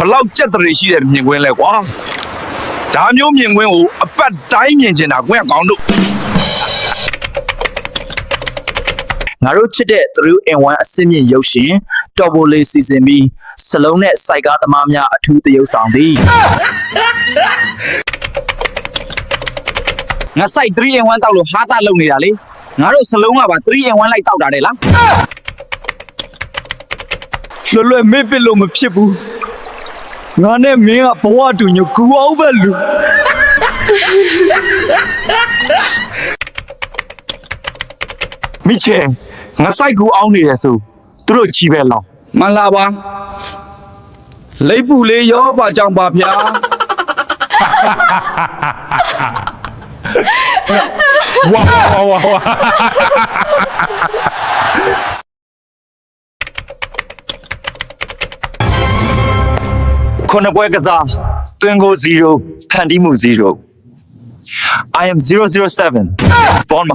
ဘလောက်ကြက်တရေရှိတဲ့မြင်ကွင်းလဲကွာဒါမျိုးမြင်ကွင်းကိုအပတ်တိုင်းမြင်ချင်တာကွင်းကောင်တို့ငါတို့ချစ်တဲ့ 3in1 အစင်းမြင့်ရုပ်ရှင် Turbo Lay စီစဉ်ပြီးစလုံးနဲ့စိုက်ကားသမားများအထူးသရုပ်ဆောင်သည်ငါစိုက် 3in1 တောက်လို့ဟာတာလုံနေတာလေငါတို့စလုံးကပါ 3in1 လိုက်တောက်တာတဲ့လားလွယ်လွယ်မေ့ပစ်လို့မဖြစ်ဘူး ငါနဲ့မင်းကဘဝတူညကူအောင်ပဲလူမိချေငါစိုက်ကူအောင်းနေတယ်ဆိုသူတို့ချီပဲလောင်းမလာပါလိပ်ပူလေးရောပါကြောင့်ပါဗျာဝါဝါဝါ ခုနှစ်ပွဲကစားတွင်ကို0ဖန်တီးမှု0 I am 007 Spawn